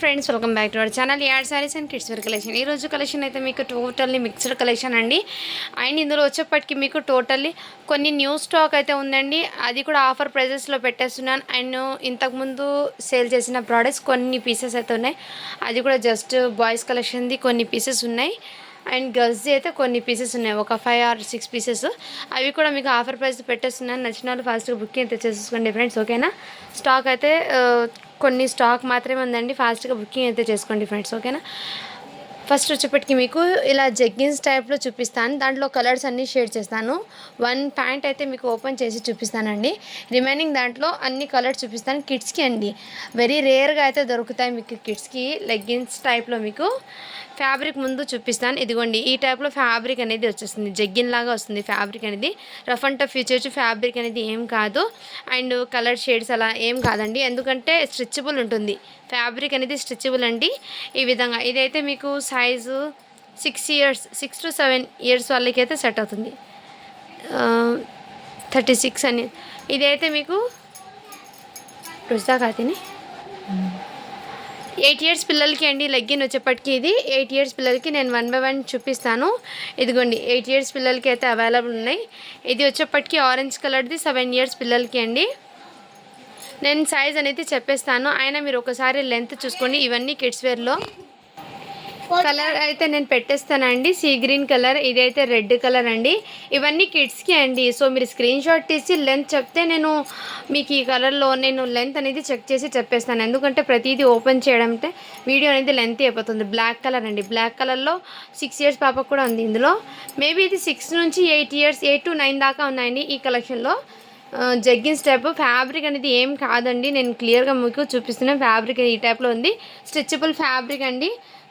Friends welcome back to our channel ad saris and kids wear collection ఈ రోజు collection అయితే మీకు totally mixed collection అండి. And ఇందులో వచ్చేప్పటికి మీకు టోటల్లీ కొన్ని న్యూ స్టాక్ అయితే ఉందండి. అది కూడా ఆఫర్ ప్రైజెస్లో పెట్టేస్తున్నాను. అండ్ ఇంతకుముందు సేల్ చేసిన ప్రోడక్ట్స్ కొన్ని పీసెస్ అయితే ఉన్నాయి. అది కూడా జస్ట్ బాయ్స్ కలెక్షన్ది కొన్ని పీసెస్ ఉన్నాయి. అండ్ గర్ల్స్ది అయితే కొన్ని పీసెస్ ఉన్నాయి. ఒక ఫైవ్ ఆర్ సిక్స్ పీసెస్ అవి కూడా మీకు ఆఫర్ ప్రైస్ పెట్టేస్తున్నాను. నచ్చిన వాళ్ళు ఫాస్ట్గా బుకింగ్ అయితే చేసేసుకోండి ఫ్రెండ్స్ ఓకేనా స్టాక్ అయితే కొన్ని స్టాక్ మాత్రమే ఉందండి. ఫాస్ట్గా బుకింగ్ అయితే చేసుకోండి ఫ్రెండ్స్ ఓకేనా? ఫస్ట్ వచ్చేప్పటికి మీకు ఇలా జగ్గిన్స్ టైప్లో చూపిస్తాను. దాంట్లో కలర్స్ అన్నీ షేడ్ చేస్తాను. వన్ ప్యాంట్ అయితే మీకు ఓపెన్ చేసి చూపిస్తానండి. రిమైనింగ్ దాంట్లో అన్ని కలర్స్ చూపిస్తాను. కిడ్స్కి అండి. వెరీ రేర్గా అయితే దొరుకుతాయి మీకు కిడ్స్కి లెగ్గిన్స్ టైప్లో మీకు. ఫ్యాబ్రిక్ ముందు చూపిస్తాను. ఇదిగోండి ఈ టైప్లో ఫ్యాబ్రిక్ అనేది వచ్చేస్తుంది. జగ్గిన్ లాగా వస్తుంది ఫ్యాబ్రిక్ అనేది. Rough and tough features fabric అనేది ఏం కాదు. అండ్ కలర్ షేడ్స్ అలా ఏం కాదండి. ఎందుకంటే స్ట్రెచబుల్ ఉంటుంది. ఫ్యాబ్రిక్ అనేది స్ట్రెచబుల్ అండి. ఈ విధంగా ఇదైతే మీకు size six years six to seven years వాళ్ళకైతే సెట్ అవుతుంది. థర్టీ సిక్స్ అని. ఇదైతే మీకు రుజా కాతిని ఎయిట్ ఇయర్స్ పిల్లలకి అండి లెగ్గిన్ వచ్చేప్పటికి ఇది. ఎయిట్ ఇయర్స్ పిల్లలకి నేను వన్ బై వన్ చూపిస్తాను. ఇదిగోండి ఎయిట్ ఇయర్స్ పిల్లలకి అయితే అవైలబుల్ ఉన్నాయి. ఇది వచ్చేప్పటికి ఆరెంజ్ కలర్ది సెవెన్ ఇయర్స్ పిల్లలకి అండి. నేను సైజ్ అనేది చెప్పేస్తాను. అయినా మీరు ఒకసారి లెంత్ చూసుకోండి. ఇవన్నీ కిడ్స్ వేర్లో కలర్ అయితే నేను పెట్టేస్తానండి. సీ గ్రీన్ కలర్ ఇదైతే రెడ్ కలర్ అండి. ఇవన్నీ కిడ్స్కి అండి. సో మీరు స్క్రీన్ షాట్ తీసి లెంత్ చెప్తే నేను మీకు ఈ కలర్లో నేను లెంత్ అనేది చెక్ చేసి చెప్పేస్తాను. ఎందుకంటే ప్రతిదీ ఓపెన్ చేయడం అంటే వీడియో అనేది లెంత్ అయిపోతుంది. బ్లాక్ కలర్ అండి. బ్లాక్ కలర్లో సిక్స్ ఇయర్స్ పాపకు కూడా ఉంది ఇందులో. మేబీ ఇది సిక్స్ నుంచి eight years eight to nine దాకా ఉన్నాయండి ఈ కలెక్షన్లో జగ్గిన్స్ టైప్. ఫ్యాబ్రిక్ అనేది ఏం కాదండి. నేను క్లియర్గా మీకు చూపిస్తున్నాను. ఫ్యాబ్రిక్ ఈ టైప్లో ఉంది. స్ట్రెచబుల్ ఫ్యాబ్రిక్ అండి.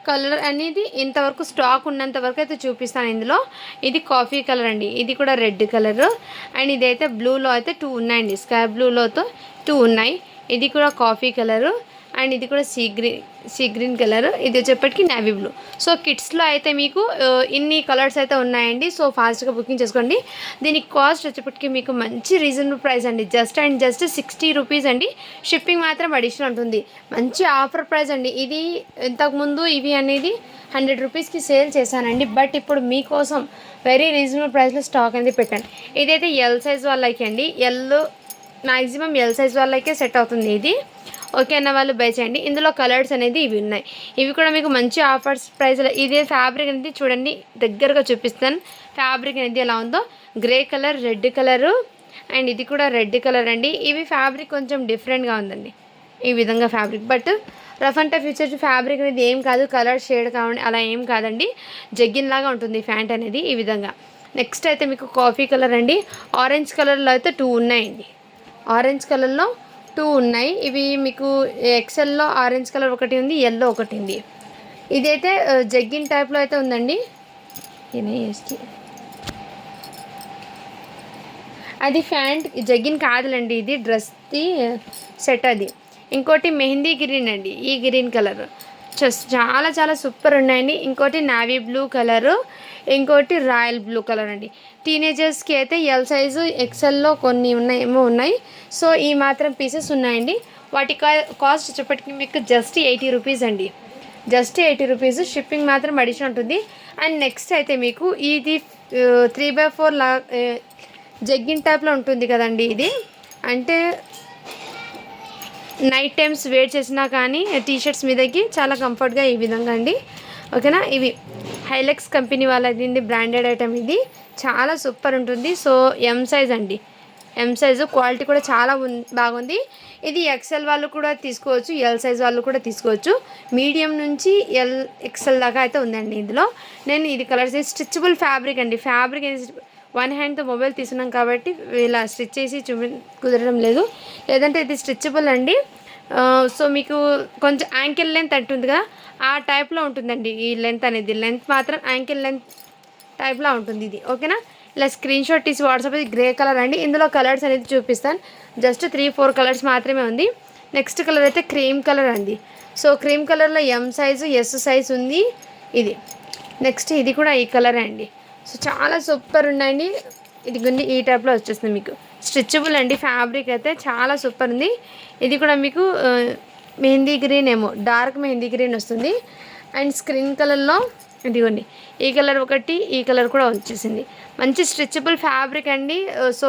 కలర్ అనేది ఇంతవరకు స్టాక్ ఉన్నంత వరకు అయితే చూపిస్తాను ఇందులో. ఇది కాఫీ కలర్ అండి. ఇది కూడా రెడ్ కలర్. అండ్ ఇదైతే బ్లూలో అయితే టూ ఉన్నాయండి స్కై బ్లూలోతో టూ ఉన్నాయి. ఇది కూడా కాఫీ కలరు. అండ్ ఇది కూడా sea green sea green colour. ఇది వచ్చేప్పటికి నావీ బ్లూ సో కిడ్స్లో అయితే మీకు ఇన్ని కలర్స్ అయితే ఉన్నాయండి. సో ఫాస్ట్గా బుకింగ్ చేసుకోండి. దీనికి కాస్ట్ వచ్చేప్పటికి మీకు మంచి రీజనబుల్ ప్రైస్ అండి. Just and just sixty rupees అండి. షిప్పింగ్ మాత్రం అడిషనల్ ఉంటుంది. మంచి ఆఫర్ ప్రైస్ అండి. ఇది ఇంతకుముందు ఇవి అనేది హండ్రెడ్ రూపీస్కి సేల్ చేశానండి. బట్ ఇప్పుడు మీకోసం వెరీ రీజనబుల్ ప్రైస్లో స్టాక్ అనేది పెట్టాను. ఇదైతే ఎల్ సైజ్ వాళ్ళకి అండి. ఎల్ మ్యాక్సిమం ఎల్ సైజ్ వాళ్ళకే సెట్ అవుతుంది ఇది. ఓకే అన్న వాళ్ళు బై చేయండి. ఇందులో కలర్స్ అనేది ఇవి ఉన్నాయి. ఇవి కూడా మీకు మంచి ఆఫర్స్ ప్రైస్లో ఇదే ఫ్యాబ్రిక్ అనేది చూడండి దగ్గరగా చూపిస్తాను. ఫ్యాబ్రిక్ అనేది ఎలా ఉందో grey colour red colour and ఇది కూడా రెడ్ కలర్ అండి. ఇవి ఫ్యాబ్రిక్ కొంచెం డిఫరెంట్గా ఉందండి. ఈ విధంగా fabric but rough and tough features fabric అనేది ఏం కాదు కలర్ షేడ్ కావండి అలా ఏం కాదండి. జగ్గిన్ లాగా ఉంటుంది ఫ్యాంట్ అనేది ఈ విధంగా. నెక్స్ట్ అయితే మీకు కాఫీ కలర్ అండి. ఆరెంజ్ కలర్లో అయితే టూ ఉన్నాయండి. ఆరెంజ్ కలర్లో టూ ఉన్నాయి. ఇవి మీకు ఎక్సెల్లో ఆరెంజ్ కలర్ ఒకటి ఉంది ఎల్లో ఒకటి ఉంది. ఇదైతే జగ్గిన్ టైప్లో అయితే ఉందండి. ఏమేస్కి అది ఫ్యాంట్ జగ్గిన్ కాదులండి ఇది డ్రెస్ది సెట్ అది. ఇంకోటి మెహందీ గ్రీన్ అండి ఈ గ్రీన్ కలర్. చాలా చాలా సూపర్ ఉన్నాయండి. ఇంకోటి నావీ బ్లూ కలరు. ఇంకోటి రాయల్ బ్లూ కలర్ అండి. టీనేజర్స్కి అయితే ఎల్ సైజు ఎక్సెల్లో కొన్ని ఉన్నాయి ఏమో ఉన్నాయి. సో ఈ మాత్రం పీసెస్ ఉన్నాయండి. వాటి కా- కాస్ట్ వచ్చేప్పటికి మీకు జస్ట్ ఎయిటీ రూపీస్ అండి. జస్ట్ ఎయిటీ రూపీస్ షిప్పింగ్ మాత్రం అడిషన్ ఉంటుంది. అండ్ నెక్స్ట్ అయితే మీకు ఇది త్రీ బై ఫోర్ లా జగ్గిన్ టైప్లో ఉంటుంది కదండి ఇది. అంటే నైట్ టైమ్స్ వేర్ చేసినా కానీ టీషర్ట్స్ మీదకి చాలా కంఫర్ట్గా ఈ విధంగా అండి. ఓకేనా? ఇవి హైలెక్స్ కంపెనీ వాళ్ళది ఇది బ్రాండెడ్ ఐటమ్ ఇది. చాలా సూపర్ ఉంటుంది. సో ఎం సైజ్ అండి. ఎం సైజు క్వాలిటీ కూడా చాలా బాగుంది. ఇది ఎక్సెల్ వాళ్ళు కూడా తీసుకోవచ్చు ఎల్ సైజ్ వాళ్ళు కూడా తీసుకోవచ్చు. మీడియం నుంచి ఎల్ ఎక్సెల్ దాకా అయితే ఉందండి ఇందులో. నేను ఇది కలర్స్ స్టిచ్బుల్ ఫ్యాబ్రిక్ అండి. ఫ్యాబ్రిక్ వన్ హ్యాండ్తో మొబైల్ తీసుకున్నాం కాబట్టి ఇలా స్టిచ్ చేసి చూపి కుదరడం లేదు. లేదంటే ఇది స్టిచబుల్ అండి. సో మీకు కొంచెం యాంకిల్ లెంత్ అంటుంది కదా ఆ టైప్లో ఉంటుందండి ఈ లెంత్ అనేది. లెంత్ మాత్రం యాంకిల్ లెంత్ టైప్లో ఉంటుంది ఇది. ఓకేనా ఇలా స్క్రీన్ షాట్ తీసి వాట్సాప్ గ్రే కలర్ అండి. ఇందులో కలర్స్ అనేది చూపిస్తాను. జస్ట్ త్రీ ఫోర్ కలర్స్ మాత్రమే ఉంది. నెక్స్ట్ కలర్ అయితే క్రీమ్ కలర్ అండి. సో క్రీమ్ కలర్లో ఎం సైజు ఎస్ సైజ్ ఉంది ఇది. నెక్స్ట్ ఇది కూడా ఈ కలర్ అండి. సో చాలా సూపర్ ఉన్నాయండి. ఇది గుండి ఈ టైప్లో వచ్చేస్తుంది మీకు. స్ట్రెచబుల్ అండి ఫ్యాబ్రిక్ అయితే చాలా సూపర్ ఉంది. ఇది కూడా మీకు మెహందీ గ్రీన్ ఏమో డార్క్ మెహందీ గ్రీన్ వస్తుంది. అండ్ స్క్రీన్ కలర్లో ఇదిగోండి ఈ కలర్ ఒకటి ఈ కలర్ కూడా వచ్చేసింది. మంచి స్ట్రెచబుల్ ఫ్యాబ్రిక్ అండి. సో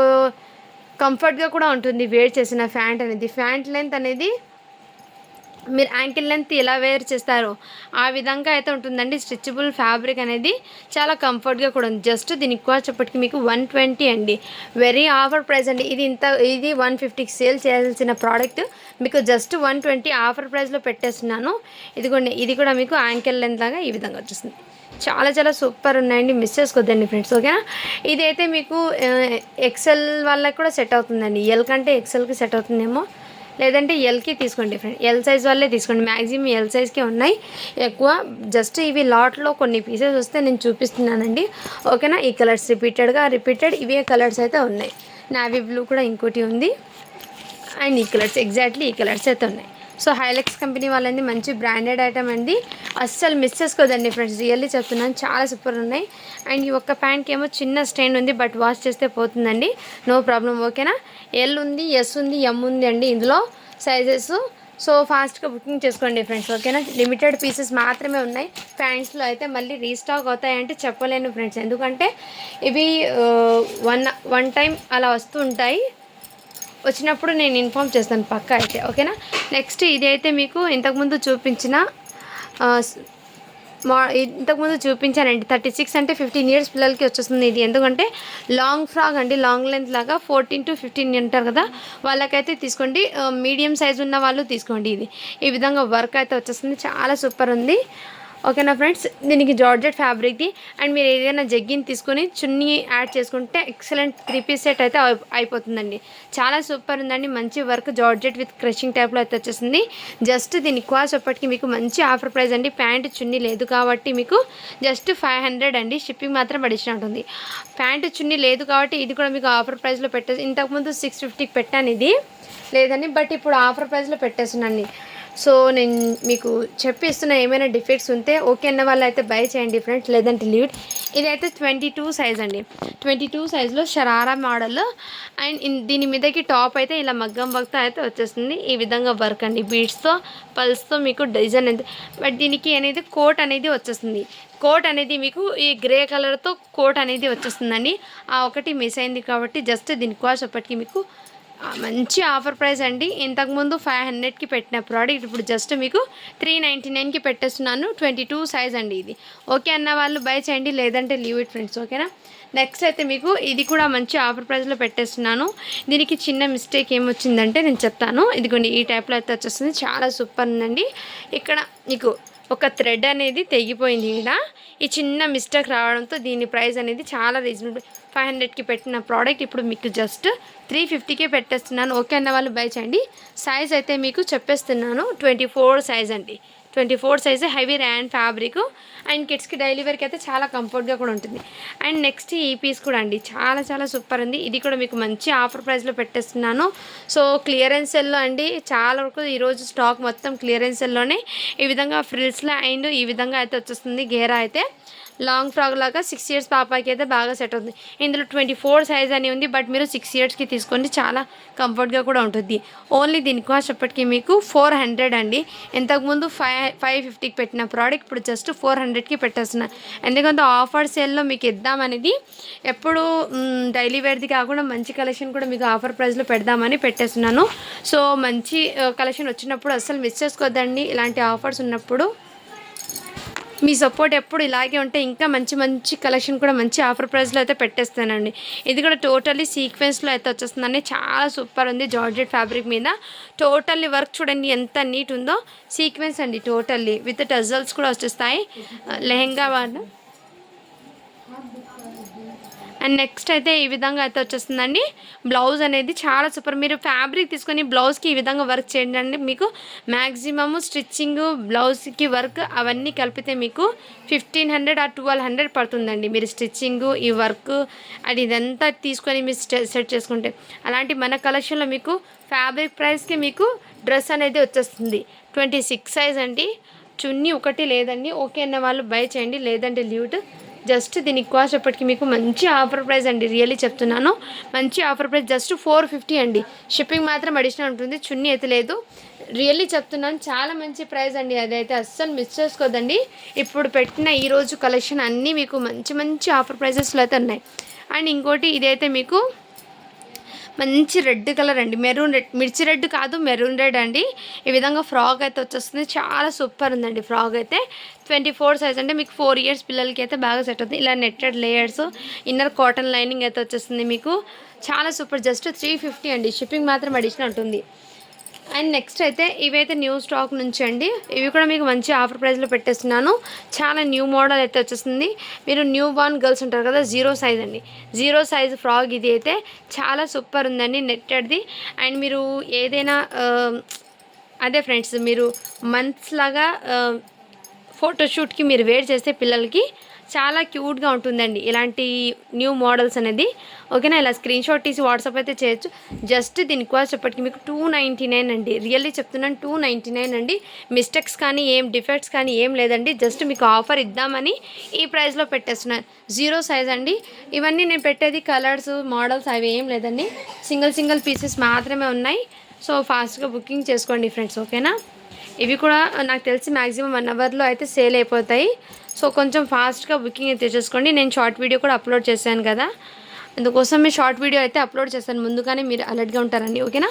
కంఫర్ట్గా కూడా ఉంటుంది వేర్ చేసిన ఫ్యాంట్ అనేది. ఫ్యాంట్ లెంత్ అనేది మీరు యాంకిల్ లెంత్ ఎలా వేర్ చేస్తారో ఆ విధంగా అయితే ఉంటుందండి. స్ట్రెచబుల్ ఫ్యాబ్రిక్ అనేది చాలా కంఫర్ట్గా కూడా ఉంది. జస్ట్ దీని ఎక్కువ చెప్పటికి మీకు వన్ ట్వంటీ అండి. వెరీ ఆఫర్ ప్రైస్ అండి. ఇది ఇంత ఇది వన్ ఫిఫ్టీకి సేల్ చేయాల్సిన ప్రోడక్ట్ మీకు జస్ట్ వన్ ట్వంటీ ఆఫర్ ప్రైస్లో పెట్టేస్తున్నాను. ఇదిగోండి ఇది కూడా మీకు యాంకిల్ లెంత్ లాగా ఈ విధంగా వచ్చేస్తుంది చాలా చాలా సూపర్ ఉన్నాయండి. మిస్ చేసుకోద్దండి ఫ్రెండ్స్ ఓకేనా ఇదైతే మీకు ఎక్సెల్ వాళ్ళకి కూడా సెట్ అవుతుందండి. ఎల్ కంటే ఎక్సెల్కి సెట్ అవుతుందేమో. లేదంటే ఎల్కి తీసుకోండి ఫ్రెండ్ ఎల్ సైజ్ వాళ్ళే తీసుకోండి. మ్యాక్సిమం ఎల్ సైజ్కే ఉన్నాయి. ఎక్కువ జస్ట్ ఇవి లాట్లో కొన్ని పీసెస్ వస్తే నేను చూపిస్తున్నానండి. ఓకేనా ఈ కలర్స్ రిపీటెడ్గా రిపీటెడ్ ఇవే కలర్స్ అయితే ఉన్నాయి. నావీ బ్లూ కూడా ఇంకోటి ఉంది. అండ్ ఈ కలర్స్ ఎగ్జాక్ట్లీ ఈ కలర్స్ అయితే ఉన్నాయి. సో హైలెక్స్ కంపెనీ వాళ్ళని మంచి బ్రాండెడ్ ఐటమ్ అండి. అస్సలు మిస్ చేసుకోదండి ఫ్రెండ్స్ రియల్లీ చెప్తున్నాను. చాలా సూపర్ ఉన్నాయి. అండ్ ఈ ఒక్క ప్యాంట్కి ఏమో చిన్న స్టెయిన్ ఉంది బట్ వాష్ చేస్తే పోతుందండి. నో ప్రాబ్లం ఓకేనా ఎల్ ఉంది ఎస్ ఉంది ఎం ఉంది అండి ఇందులో సైజెస్ సో ఫాస్ట్గా బుకింగ్ చేసుకోండి ఫ్రెండ్స్ ఓకేనా లిమిటెడ్ పీసెస్ మాత్రమే ఉన్నాయి. ప్యాంట్స్లో అయితే మళ్ళీ రీస్టాక్ అవుతాయంటే చెప్పలేను ఫ్రెండ్స్ ఎందుకంటే ఇవి వన్ వన్ టైం అలా వస్తూ ఉంటాయి. వచ్చినప్పుడు నేను ఇన్ఫామ్ చేస్తాను పక్క అయితే ఓకేనా? నెక్స్ట్ ఇది అయితే మీకు ఇంతకుముందు చూపించిన మా ఇంతకుముందు చూపించానండి థర్టీ సిక్స్ అంటే ఫిఫ్టీన్ ఇయర్స్ పిల్లలకి వచ్చేస్తుంది ఇది. ఎందుకంటే లాంగ్ ఫ్రాక్ అండి లాంగ్ లెంత్ లాగా ఫోర్టీన్ టు ఫిఫ్టీన్ ఉంటారు కదా వాళ్ళకైతే తీసుకోండి. మీడియం సైజ్ ఉన్న వాళ్ళు తీసుకోండి ఇది. ఈ విధంగా వర్క్ అయితే వచ్చేస్తుంది. చాలా సూపర్ ఉంది. ఓకేనా ఫ్రెండ్స్ దీనికి జార్జెట్ ఫ్యాబ్రిక్ది అండ్ మీరు ఏదైనా జగ్గిని తీసుకొని చున్నీ యాడ్ చేసుకుంటే ఎక్సలెంట్ త్రీ పీస్ సెట్ అయితే అయిపోతుందండి. చాలా సూపర్ ఉందండి. మంచి వర్క్ జార్జెట్ విత్ క్రషింగ్ టైప్లో అయితే వచ్చేసింది. జస్ట్ దీని కాస్ట్ అప్పటికి మీకు మంచి ఆఫర్ ప్రైస్ అండి. ప్యాంట్ చున్నీ లేదు కాబట్టి మీకు జస్ట్ ఫైవ్ హండ్రెడ్ అండి. షిప్పింగ్ మాత్రం అడిషన్ ఉంటుంది. ప్యాంట్ చున్నీ లేదు కాబట్టి ఇది కూడా మీకు ఆఫర్ ప్రైస్లో పెట్టేసి ఇంతకుముందు సిక్స్ ఫిఫ్టీకి పెట్టాను ఇది. లేదని బట్ ఇప్పుడు ఆఫర్ ప్రైస్లో పెట్టేస్తున్నాను సో నేను మీకు చెప్పిస్తున్న ఏమైనా డిఫెక్ట్స్ ఉంటే ఓకే అన్న వాళ్ళు అయితే బై చేయండి ఫ్రెండ్స్ లేదంటే లీవ్ ఇట్. ఇదైతే ట్వంటీ టూ సైజ్ అండి. ట్వంటీ టూ సైజ్లో షరారా మోడల్ అండ్ దీని మీదకి టాప్ అయితే ఇలా మగ్గం వర్క్తో అయితే వచ్చేస్తుంది. ఈ విధంగా వర్క్ అండి. బీడ్స్తో పల్స్తో మీకు డిజైన్ అయితే బట్ దీనికి అనేది కోట్ అనేది వచ్చేస్తుంది. కోట్ అనేది మీకు ఈ గ్రే కలర్తో కోట్ అనేది వచ్చేస్తుందండి. ఆ ఒకటి మిస్ అయింది కాబట్టి జస్ట్ దీని కాస్ట్ అప్పటికి మీకు మంచి ఆఫర్ ప్రైస్ అండి. ఇంతకుముందు ఫైవ్ హండ్రెడ్కి పెట్టిన ప్రోడక్ట్ ఇప్పుడు జస్ట్ మీకు త్రీ నైంటీ నైన్కి పెట్టేస్తున్నాను. ట్వంటీ టూ సైజ్ అండి ఇది. ఓకే అన్న వాళ్ళు బై చేయండి లేదంటే లీవ్ ఇట్ ఫ్రెండ్స్ ఓకేనా? నెక్స్ట్ అయితే మీకు ఇది కూడా మంచి ఆఫర్ ప్రైస్లో పెట్టేస్తున్నాను. దీనికి చిన్న మిస్టేక్ ఏమొచ్చిందంటే నేను చెప్తాను. ఇదిగోండి ఈ టైప్లో అయితే వచ్చేస్తుంది. చాలా సూపర్ ఉందండి. ఇక్కడ మీకు ఒక థ్రెడ్ అనేది తెగిపోయింది ఇక్కడ ఈ చిన్న మిస్టేక్ రావడంతో దీని ప్రైస్ అనేది చాలా రీజనబుల్ ఫైవ్ హండ్రెడ్కి పెట్టిన ప్రోడక్ట్ ఇప్పుడు మీకు జస్ట్ త్రీ ఫిఫ్టీకే పెట్టేస్తున్నాను. ఓకే అన్న వాళ్ళు బై చేయండి. సైజ్ అయితే మీకు చెప్పేస్తున్నాను. ట్వంటీ ఫోర్ సైజ్ అండి. Twenty four size heavy rayon fabric and కిడ్స్కి డైలీ వేర్కి అయితే చాలా కంఫర్ట్గా కూడా ఉంటుంది. అండ్ నెక్స్ట్ ఈ పీస్ కూడా అండి. చాలా చాలా సూపర్ ఉంది ఇది కూడా మీకు మంచి ఆఫర్ ప్రైస్లో పెట్టేస్తున్నాను. సో క్లియరెన్స్ సెల్లో అండి. చాలా వరకు ఈరోజు స్టాక్ మొత్తం క్లియరెన్స్ సెల్లోనే ఈ విధంగా ఫ్రిల్స్లో అండ్ ఈ విధంగా అయితే వచ్చేస్తుంది. గేరా అయితే. లాంగ్ ఫ్రాక్ లాగా సిక్స్ ఇయర్స్ పాపకి అయితే బాగా సెట్ అవుతుంది. ఇందులో ట్వంటీ ఫోర్ సైజ్ అని ఉంది బట్ మీరు సిక్స్ ఇయర్స్కి తీసుకోండి చాలా కంఫర్ట్గా కూడా ఉంటుంది. ఓన్లీ దీని కాస్ట్ అప్పటికి మీకు ఫోర్ హండ్రెడ్ అండి. ఇంతకుముందు ఫైవ్ ఫైవ్ ఫిఫ్టీకి పెట్టిన ప్రోడక్ట్ ఇప్పుడు జస్ట్ ఫోర్ హండ్రెడ్కి పెట్టేస్తున్నా. ఎందుకంటే ఆఫర్ సేల్లో మీకు ఇద్దామనేది ఎప్పుడు డైలీ వేర్ది కాకుండా మంచి కలెక్షన్ కూడా మీకు ఆఫర్ ప్రైస్లో పెడదామని పెట్టేస్తున్నాను. సో మంచి కలెక్షన్ వచ్చినప్పుడు అస్సలు మిస్ చేసుకోవద్దండి ఇలాంటి ఆఫర్స్ ఉన్నప్పుడు మీ సపోర్ట్ ఎప్పుడు ఇలాగే ఉంటే ఇంకా మంచి మంచి కలెక్షన్ కూడా మంచి ఆఫర్ ప్రైస్లో అయితే పెట్టేస్తానండి. ఇది కూడా టోటల్లీ సీక్వెన్స్లో అయితే వచ్చేస్తుందండి. చాలా సూపర్ ఉంది జార్జెట్ ఫ్యాబ్రిక్ మీద. టోటల్లీ వర్క్ చూడండి ఎంత నీట్ ఉందో. సీక్వెన్స్ అండి టోటల్లీ. విత్ టజల్స్ కూడా వచ్చేస్తాయి. లెహెంగా వాళ్ళు అండ్ నెక్స్ట్ అయితే ఈ విధంగా అయితే వచ్చేస్తుందండి. బ్లౌజ్ అనేది చాలా సూపర్. మీరు ఫ్యాబ్రిక్ తీసుకొని బ్లౌజ్కి ఈ విధంగా వర్క్ చేయండి అండి. మీకు మ్యాక్సిమమ్ స్టిచ్చింగ్ బ్లౌజ్కి వర్క్ అవన్నీ కలిపితే మీకు ఫిఫ్టీన్ హండ్రెడ్ ఆ ట్వెల్వ్ హండ్రెడ్ పడుతుందండి. మీరు స్టిచ్చింగ్ ఈ వర్క్ అది ఇదంతా తీసుకొని మీరు సెట్ చేసుకుంటే. అలాంటి మన కలెక్షన్లో మీకు ఫ్యాబ్రిక్ ప్రైస్కి మీకు డ్రెస్ అనేది వచ్చేస్తుంది. ట్వంటీ సిక్స్ సైజ్ అండి. చున్నీ ఒకటి లేదండి. ఓకే అన్న వాళ్ళు బై చేయండి. లేదంటే లీవ్ట్ జస్ట్ దీనికి కాస్ట్ చెప్పటికి మీకు మంచి ఆఫర్ ప్రైస్ అండి రియల్లీ చెప్తున్నాను. మంచి offer price just four fifty అండి. షిప్పింగ్ మాత్రం అడిషనల్ ఉంటుంది చున్నీ అయితే లేదు. రియల్లీ చెప్తున్నాను చాలా మంచి ప్రైస్ అండి అదైతే అస్సలు మిస్ చేసుకోదండి ఇప్పుడు పెట్టిన ఈరోజు కలెక్షన్ అన్నీ మీకు మంచి మంచి ఆఫర్ ప్రైజెస్లో అయితే ఉన్నాయి. అండ్ ఇంకోటి ఇదైతే మీకు మంచి రెడ్ కలర్ అండి. మెరూన్ రెడ్ మిర్చి రెడ్ కాదు మెరూన్ రెడ్ అండి. ఈ విధంగా ఫ్రాక్ అయితే వచ్చేస్తుంది. చాలా సూపర్ ఉందండి ఫ్రాక్ అయితే. ట్వంటీ ఫోర్ సైజ్ అంటే మీకు ఫోర్ ఇయర్స్ పిల్లలకి అయితే బాగా సెట్ అవుతుంది. ఇలా netted layers inner cotton lining అయితే వచ్చేస్తుంది మీకు. చాలా సూపర్. జస్ట్ త్రీ ఫిఫ్టీ అండి. షిప్పింగ్ మాత్రం అడిషనల్ ఉంటుంది. అండ్ నెక్స్ట్ అయితే ఇవైతే న్యూ స్టాక్ నుంచి అండి. ఇవి కూడా మీకు మంచి ఆఫర్ ప్రైస్లో పెట్టేస్తున్నాను. చాలా న్యూ మోడల్ అయితే వచ్చేస్తుంది మీరు న్యూ బార్న్ గర్ల్స్ ఉంటారు కదా జీరో సైజ్ అండి. జీరో సైజ్ ఫ్రాక్ ఇది అయితే చాలా సూపర్ ఉందండి నెట్టెడ్ది. అండ్ మీరు ఏదైనా అదే ఫ్రెండ్స్ మీరు మంత్స్ లాగా ఫోటోషూట్కి మీరు వేర్ చేస్తే పిల్లలకి చాలా క్యూట్గా ఉంటుందండి. ఇలాంటి న్యూ మోడల్స్ అనేది. ఓకేనా? ఇలా స్క్రీన్ షాట్ తీసి వాట్సాప్ అయితే చేయొచ్చు. జస్ట్ దీని కాస్ట్ చెప్పటికి మీకు టూ నైంటీ నైన్ అండి. రియల్లీ చెప్తున్నాను టూ నైంటీ నైన్ అండి. మిస్టేక్స్ కానీ ఏం డిఫెక్ట్స్ కానీ ఏం లేదండి. జస్ట్ మీకు ఆఫర్ ఇద్దామని ఈ ప్రైస్లో పెట్టేస్తున్నాను జీరో సైజ్ అండి. ఇవన్నీ నేను పెట్టేది కలర్స్ మోడల్స్ అవి ఏం లేదండి. సింగిల్ సింగిల్ పీసెస్ మాత్రమే ఉన్నాయి. సో ఫాస్ట్గా బుకింగ్ చేసుకోండి ఫ్రెండ్స్. ఓకేనా? ఇవి కూడా నాకు తెలిసి మ్యాక్సిమం వన్ అవర్లో అయితే సేల్ అయిపోతాయి. సో కొంచెం ఫాస్ట్గా బుకింగ్ అయితే చేసుకోండి నేను షార్ట్ వీడియో కూడా అప్లోడ్ చేశాను కదా. అందుకోసం మీ షార్ట్ వీడియో అయితే అప్లోడ్ చేస్తాను ముందుగానే మీరు అలర్ట్గా ఉంటారండి. ఓకేనా?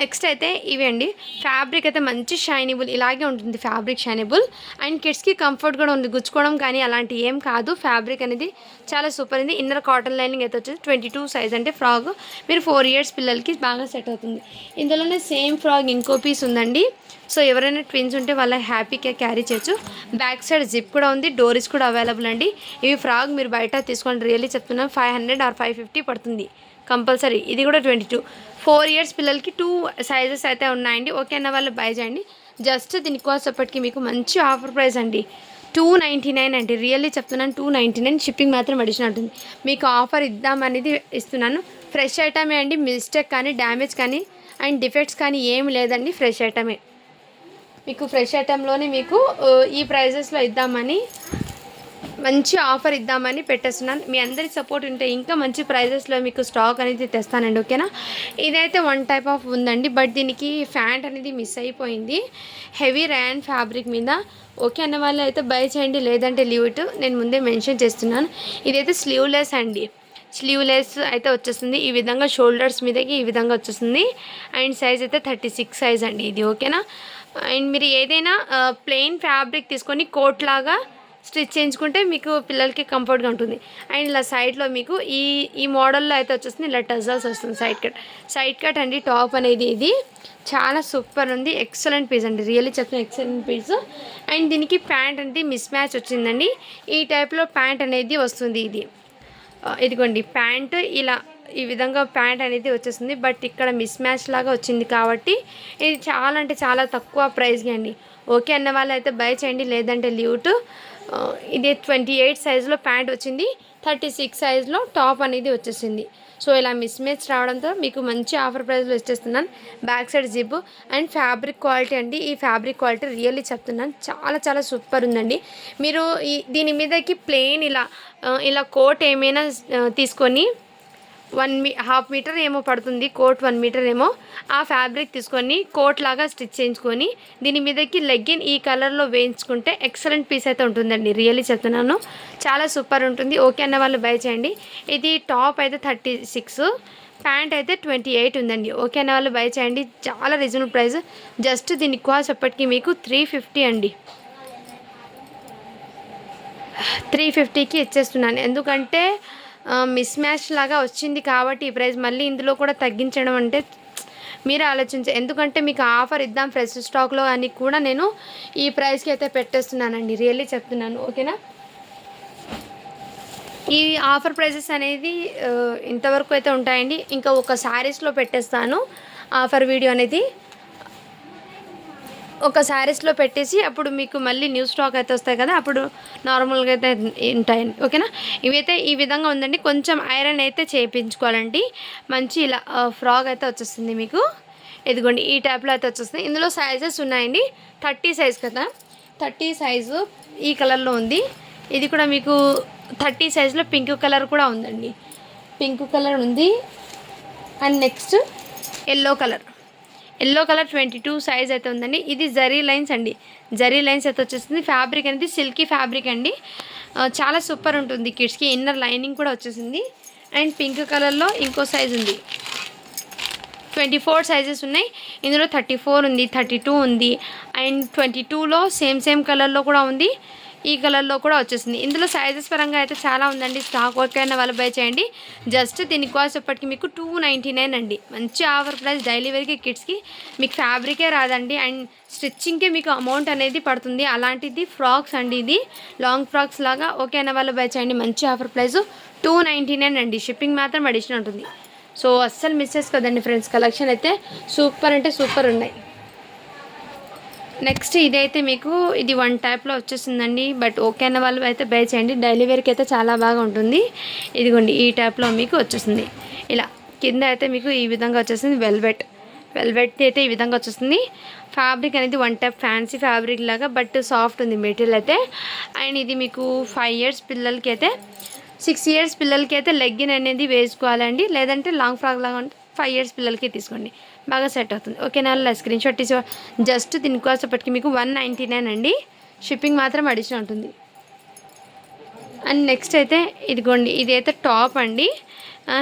నెక్స్ట్ అయితే ఇవే అండి. ఫ్యాబ్రిక్ అయితే మంచి షైనబుల్ ఇలాగే ఉంటుంది ఫ్యాబ్రిక్ షైనబుల్. అండ్ కిడ్స్కి కంఫర్ట్ కూడా ఉంది. గుచ్చుకోవడం కానీ అలాంటి ఏం కాదు. ఫ్యాబ్రిక్ అనేది చాలా సూపర్ ఉంది. ఇన్నర్ కాటన్ లైనింగ్ అయితే వచ్చేసి ట్వంటీ టూ సైజ్ అంటే ఫ్రాక్ మీరు ఫోర్ ఇయర్స్ పిల్లలకి బాగా సెట్ అవుతుంది. ఇందులోనే సేమ్ ఫ్రాక్ ఇంకో పీస్ ఉందండి. సో ఎవరైనా ట్విన్స్ ఉంటే వాళ్ళ హ్యాపీగా క్యారీ చేయొచ్చు. బ్యాక్ సైడ్ జిప్ కూడా ఉంది డోరీస్ కూడా అవైలబుల్ అండి. ఇవి ఫ్రాక్ మీరు బయట తీసుకోండి రియల్లీ చెప్తున్నాను five hundred or five fifty పడుతుంది. కంపల్సరీ. ఇది కూడా ట్వంటీ టూ. ఫోర్ ఇయర్స్ పిల్లలకి టూ సైజెస్ అయితే ఉన్నాయండి. ఓకే అన్న వాళ్ళు బై చేయండి. జస్ట్ దీని కోసేపటికి మీకు మంచి ఆఫర్ ప్రైస్ అండి. టూ నైంటీ నైన్ అండి. రియల్లీ చెప్తున్నాను టూ నైంటీ నైన్ షిప్పింగ్ మాత్రం అడిషనల్ ఉంటుంది. మీకు ఆఫర్ ఇద్దామనేది ఇస్తున్నాను. ఫ్రెష్ ఐటమే అండి మిస్టేక్ కానీ డ్యామేజ్ కానీ అండ్ డిఫెక్ట్స్ కానీ ఏమి లేదండి ఫ్రెష్ ఐటమే. మీకు ఫ్రెష్ ఐటెంలోనే మీకు ఈ ప్రైజెస్లో ఇద్దామని మంచి ఆఫర్ ఇద్దామని పెట్టేస్తున్నాను. మీ అందరి సపోర్ట్ ఉంటే ఇంకా మంచి ప్రైజెస్లో మీకు స్టాక్ అనేది తెస్తానండి ఓకేనా ఇదైతే వన్ టైప్ ఆఫ్ ఉందండి బట్ దీనికి ఫ్యాంట్ అనేది మిస్ అయిపోయింది. హెవీ ర్యాన్ ఫ్యాబ్రిక్ మీద. ఓకే అన్న వాళ్ళు అయితే బై చేయండి లేదంటే లీవ్ ఇట్ నేను ముందే మెన్షన్ చేస్తున్నాను. ఇదైతే స్లీవ్లెస్ అండి. స్లీవ్లెస్ అయితే వచ్చేస్తుంది. ఈ విధంగా షోల్డర్స్ మీదకి ఈ విధంగా వచ్చేస్తుంది. అండ్ సైజ్ అయితే థర్టీ సిక్స్ సైజ్ అండి ఇది ఓకేనా అండ్ మీరు ఏదైనా ప్లెయిన్ ఫ్యాబ్రిక్ తీసుకొని కోట్ లాగా స్టిచ్ చేయించుకుంటే మీకు పిల్లలకి కంఫర్ట్గా ఉంటుంది. అండ్ ఇలా సైడ్లో మీకు ఈ ఈ మోడల్లో అయితే వచ్చేస్తుంది ఇలా టజల్స్ వస్తుంది సైడ్ కట్ సైడ్ కట్ అండి టాప్ అనేది ఇది. చాలా సూపర్ ఉంది ఎక్సలెంట్ పీస్ అండి రియల్లీ చెప్తున్న ఎక్సలెంట్ పీస్ అండ్ దీనికి ప్యాంట్ అనేది మిస్ మ్యాచ్ వచ్చిందండి. ఈ టైప్లో ప్యాంట్ అనేది వస్తుంది ఇది. ఇదిగోండి ప్యాంట్ ఇలా ఈ విధంగా ప్యాంట్ అనేది వచ్చేస్తుంది బట్ ఇక్కడ మిస్ మ్యాచ్ లాగా వచ్చింది కాబట్టి ఇది చాలా అంటే చాలా తక్కువ ప్రైస్కి అండి. ఓకే అన్న వాళ్ళు అయితే బై చేయండి. లేదంటే లీవ్ట్ ఇది ట్వంటీ ఎయిట్ సైజులో ప్యాంట్ వచ్చింది. థర్టీ సిక్స్ సైజులో టాప్ అనేది వచ్చేసింది. సో ఇలా మిస్ మ్యాచ్ రావడంతో మీకు మంచి ఆఫర్ ప్రైస్లో ఇచ్చేస్తున్నాను. Back side zip and fabric quality అండి. ఈ ఫ్యాబ్రిక్ క్వాలిటీ రియల్లీ చెప్తున్నాను. చాలా చాలా సూపర్ ఉందండి. మీరు ఈ దీని మీదకి ప్లెయిన్ ఇలా ఇలా కోట్ ఏమైనా తీసుకొని వన్ మీ హాఫ్ మీటర్ ఏమో పడుతుంది కోట్ వన్ మీటర్ ఏమో. ఆ ఫ్యాబ్రిక్ తీసుకొని కోట్ లాగా స్టిచ్ చేయించుకొని దీని మీదకి లెగ్గిన్ ఈ కలర్లో వేయించుకుంటే ఎక్సలెంట్ పీస్ అయితే ఉంటుందండి. రియల్లీ చెప్తున్నాను. చాలా సూపర్ ఉంటుంది. ఓకే అన్న వాళ్ళు బై చేయండి. ఇది టాప్ అయితే థర్టీ సిక్స్ ప్యాంట్ అయితే ట్వంటీ ఎయిట్ ఉందండి. ఓకే అన్న వాళ్ళు బై చేయండి. చాలా రీజనబుల్ ప్రైస్. జస్ట్ దీని కాస్ట్ ఎప్పటికీ మీకు త్రీ ఫిఫ్టీ అండి. త్రీ ఫిఫ్టీకి ఇచ్చేస్తున్నాను. ఎందుకంటే మిస్ మ్యాచ్ లాగా వచ్చింది కాబట్టి ఈ ప్రైస్ మళ్ళీ ఇందులో కూడా తగ్గించడం అంటే మీరు ఆలోచించే ఎందుకంటే మీకు ఆఫర్ ఇద్దాం ఫ్రెష్ స్టాక్లో అని కూడా నేను ఈ ప్రైస్కి అయితే పెట్టేస్తున్నానండి. రియల్లీ చెప్తున్నాను. ఓకేనా? ఈ ఆఫర్ ప్రైజెస్ అనేది ఇంతవరకు అయితే ఉంటాయండి. ఇంకా ఒక శారీస్లో పెట్టేస్తాను. ఆఫర్ వీడియో అనేది. ఒక శారీస్లో పెట్టేసి అప్పుడు మీకు మళ్ళీ న్యూ స్టాక్ అయితే వస్తాయి కదా అప్పుడు నార్మల్గా అయితే ఉంటాయండి ఓకేనా? ఇవైతే ఈ విధంగా ఉందండి. కొంచెం ఐరన్ అయితే చేయించుకోవాలండి మంచి ఇలా ఫ్రాక్ అయితే వచ్చేస్తుంది మీకు. ఇదిగోండి ఈ టైప్లో అయితే వచ్చేస్తుంది. ఇందులో సైజెస్ ఉన్నాయండి. థర్టీ సైజ్ కదా. థర్టీ సైజు ఈ కలర్లో ఉంది. ఇది కూడా మీకు థర్టీ సైజులో పింక్ కలర్ కూడా ఉందండి. పింక్ కలర్ ఉంది. And next yellow colour yellow colour twenty two size అయితే ఉందండి. ఇది జరీ లైన్స్ అండి. జరీ లైన్స్ అయితే వచ్చేసింది. ఫ్యాబ్రిక్ అనేది సిల్కీ ఫ్యాబ్రిక్ అండి. చాలా సూపర్ ఉంటుంది కిడ్స్కి ఇన్నర్ లైనింగ్ కూడా వచ్చేసింది. అండ్ పింక్ కలర్లో ఇంకో సైజ్ ఉంది. ట్వంటీ ఫోర్ సైజెస్ ఉన్నాయి. ఇందులో థర్టీ ఫోర్ ఉంది థర్టీ టూ ఉంది అండ్ ట్వంటీ టూలో సేమ్ సేమ్ కలర్లో కూడా ఉంది. ఈ కలర్లో కూడా వచ్చేసింది. ఇందులో సైజెస్ పరంగా అయితే చాలా ఉందండి. స్టాక్ వర్క్ అయిన వాళ్ళు బై చేయండి. జస్ట్ దీని కాస్ట్ ఇప్పటికి మీకు టూ నైంటీ నైన్ అండి. మంచి ఆఫర్ ప్రైస్ డైలీ వేర్కి కిడ్స్కి మీకు ఫ్యాబ్రికే రాదండి. అండ్ స్టిచ్చింగ్కే మీకు అమౌంట్ అనేది పడుతుంది. అలాంటిది ఫ్రాక్స్ అండి ఇది. లాంగ్ ఫ్రాక్స్ లాగా ఓకే అన్న వాళ్ళు బై చేయండి. మంచి offer price two ninety nine అండి. షిప్పింగ్ మాత్రం అడిషనల్ ఉంటుంది. సో అస్సలు మిస్ చేసుకోదండి ఫ్రెండ్స్ కలెక్షన్ అయితే సూపర్ అంటే సూపర్ ఉన్నాయి. నెక్స్ట్ ఇదైతే మీకు ఇది వన్ టైప్లో వచ్చేసిందండి. బట్ ఓకే అన్న వాళ్ళు అయితే బై చేయండి. డైలీ వేర్కి అయితే చాలా బాగా ఉంటుంది. ఇదిగోండి ఈ టైప్లో మీకు వచ్చేసింది. ఇలా కింద అయితే మీకు ఈ విధంగా వచ్చేసింది వెల్వెట్. వెల్వెట్ అయితే ఈ విధంగా వచ్చేస్తుంది ఫ్యాబ్రిక్ అనేది వన్ టైప్ ఫ్యాన్సీ ఫ్యాబ్రిక్ లాగా బట్ సాఫ్ట్ ఉంది మెటీరియల్ అయితే. అండ్ ఇది మీకు ఫైవ్ ఇయర్స్ పిల్లలకి అయితే సిక్స్ ఇయర్స్ పిల్లలకి అయితే లెగ్గిన్ అనేది వేసుకోవాలండి. లేదంటే లాంగ్ ఫ్రాక్ లాగా ఉంటే ఫైవ్ ఇయర్స్ పిల్లలకి తీసుకోండి. బాగా సెట్ అవుతుంది. ఓకే నా స్క్రీన్ షాట్ తీసి జస్ట్ దీనికోసప్పటికి మీకు వన్ నైంటీ నైన్ అండి. షిప్పింగ్ మాత్రం అడిషనల్ ఉంటుంది. అండ్ నెక్స్ట్ అయితే ఇదిగోండి ఇది అయితే టాప్ అండి.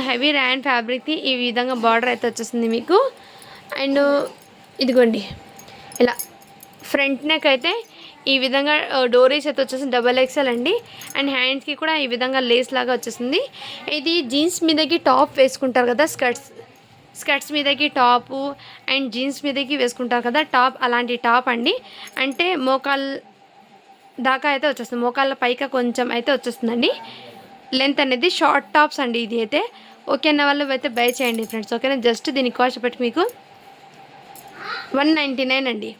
హెవీ ర్యాండ్ ఫ్యాబ్రిక్ది ఈ విధంగా బార్డర్ అయితే వచ్చేస్తుంది మీకు. అండ్ ఇదిగోండి ఇలా ఫ్రంట్ నెక్ అయితే ఈ విధంగా డోరీస్ అయితే వచ్చేసి డబల్ ఎక్సెల్ అండి. అండ్ హ్యాండ్స్కి కూడా ఈ విధంగా లేస్ లాగా వచ్చేసింది. ఇది జీన్స్ మీదకి టాప్ వేసుకుంటారు కదా స్కర్ట్స్ స్కర్ట్స్ మీదకి టాపు అండ్ జీన్స్ మీదకి వేసుకుంటారు కదా టాప్ అలాంటి టాప్ అండి. అంటే మోకాల్ దాకా అయితే వచ్చేస్తుంది. మోకాళ్ళ పైక కొంచెం అయితే వచ్చేస్తుందండి. లెంత్ అనేది షార్ట్ టాప్స్ అండి ఇది అయితే. ఓకే వాళ్ళు? అయితే బై చేయండి ఫ్రెండ్స్. ఓకేనా? జస్ట్ దీని కాస్ట్ పెట్టి మీకు వన్ నైంటీ నైన్ అండి.